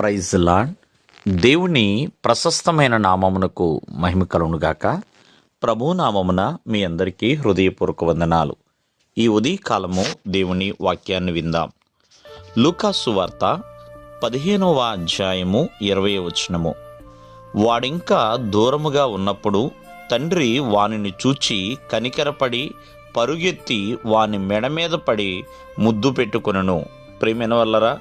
Praise lord దేవుని ప్రశస్తమైన నామమునకు మహిమ కలుగునుగాక. ప్రభు నామమున మీ అందరికీ హృదయపూర్వక వందనాలు. ఈ ఉదయకాలము దేవుని వాక్యాన్ని విందాం. లూకాసు వార్త పదిహేనవ అధ్యాయము ఇరవై వచనము. వాడింకా దూరముగా ఉన్నప్పుడు తండ్రి వానిని చూచి కనికరపడి పరుగెత్తి వాని మెడ మీద పడి ముద్దు పెట్టుకొనను. ప్రేమైన వల్లరా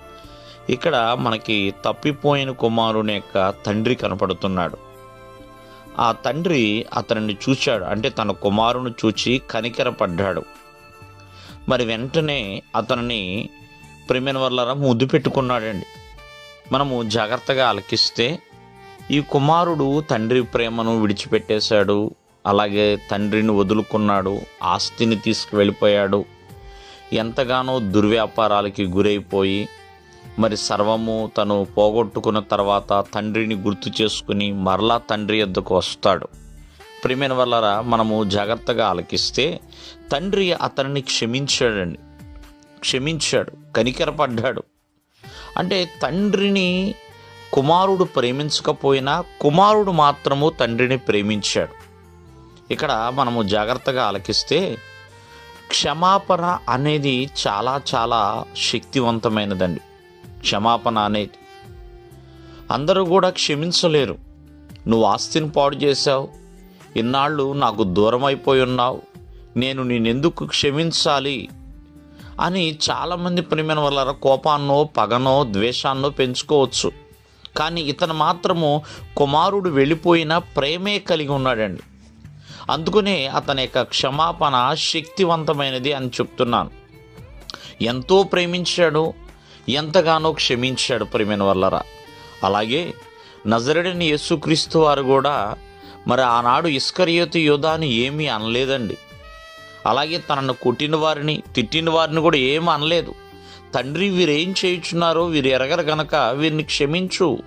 ఇక్కడ మనకి తప్పిపోయిన కుమారుని యొక్క తండ్రి కనపడుతున్నాడు. ఆ తండ్రి అతనిని చూశాడు అంటే తన కుమారుని చూచి కనికరపడ్డాడు. మరి వెంటనే అతనిని ప్రేమిన వల్ల ముద్దు పెట్టుకున్నాడండి. మనము జాగ్రత్తగా ఆలకిస్తే ఈ కుమారుడు తండ్రి ప్రేమను విడిచిపెట్టేశాడు. అలాగే తండ్రిని వదులుకున్నాడు. ఆస్తిని తీసుకువెళ్ళిపోయాడు. ఎంతగానో దుర్వ్యాపారాలకి గురైపోయి మరి సర్వము తను పోగొట్టుకున్న తర్వాత తండ్రిని గుర్తు చేసుకుని మరలా తండ్రి యొద్దకు వస్తాడు. ప్రియమైన వల్లరా మనము జాగ్రత్తగా ఆలకిస్తే తండ్రి అతనిని క్షమించాడండి. క్షమించాడు కనికరపడ్డాడు. అంటే తండ్రిని కుమారుడు ప్రేమించకపోయినా కుమారుడు మాత్రము తండ్రిని ప్రేమించాడు. ఇక్కడ మనము జాగ్రత్తగా ఆలకిస్తే క్షమాపణ అనేది చాలా చాలా శక్తివంతమైనదండి. క్షమాపణ అనేది. అందరూ కూడా క్షమించలేరు. నువ్వు ఆస్తిని పాడు చేశావు. ఇన్నాళ్ళు నాకు దూరం అయిపోయి ఉన్నావు. నేను నేనెందుకు క్షమించాలి? అని చాలామంది ప్రేమైన వల్ల కోపాన్నో పగనో ద్వేషాన్నో పెంచుకోవచ్చు. కానీ ఇతను మాత్రము కుమారుడు వెళ్ళిపోయిన ప్రేమే కలిగి ఉన్నాడండి. అందుకనే అతని యొక్క క్షమాపణ శక్తివంతమైనది అని చెప్తున్నాను. ఎంతో ప్రేమించాడు. ఎంతగానో క్షమించాడు ప్రేమైన వల్లరా అలాగే నజరడిని యేసుక్రీస్తు వారు కూడా మరి ఆనాడు ఇస్కరియోతి యోధాని ఏమీ అనలేదండి. అలాగే తనను కొట్టిన వారిని తిట్టిన వారిని కూడా ఏమీ అనలేదు. తండ్రి వీరేం చేయుచున్నారో వీరు ఎరగరు గనక వీరిని క్షమించు.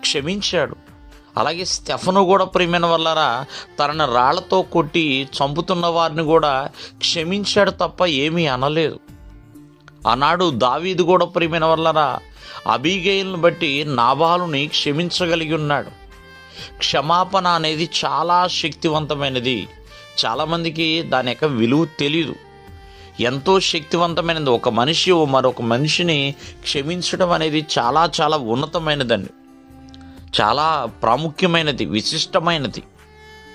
క్షమించాడు. అలాగే స్టెఫను కూడా ప్రేమైన వల్లరా తనను రాళ్ళతో కొట్టి చంపుతున్న వారిని కూడా క్షమించాడు తప్ప ఏమీ అనలేదు. ఆనాడు దావీదు కూడా ప్రియమైన వల్లరా అబీగేయులను బట్టి నాబాలుని క్షమించగలిగి ఉన్నాడు. క్షమాపణ అనేది చాలా శక్తివంతమైనది. చాలామందికి దాని యొక్క విలువ తెలియదు ఎంతో శక్తివంతమైనది. ఒక మనిషి మరొక మనిషిని క్షమించడం అనేది చాలా చాలా ఉన్నతమైనదండి. చాలా ప్రాముఖ్యమైనది విశిష్టమైనది.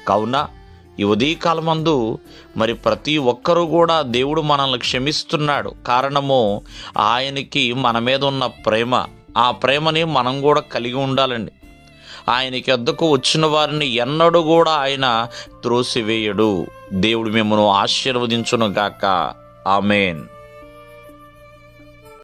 కావున ఈ ఉదయకాలమందు మరి ప్రతి ఒక్కరూ కూడా దేవుడు మనల్ని క్షమిస్తున్నాడు. కారణము ఆయనకి మన మీద ఉన్న ప్రేమ. ఆ ప్రేమని మనం కూడా కలిగి ఉండాలండి. ఆయనకి వద్దకు వచ్చిన వారిని ఎన్నడూ కూడా ఆయన త్రోసివేయడు. దేవుడు మిమ్మను ఆశీర్వదించును గాక. ఆమెన్.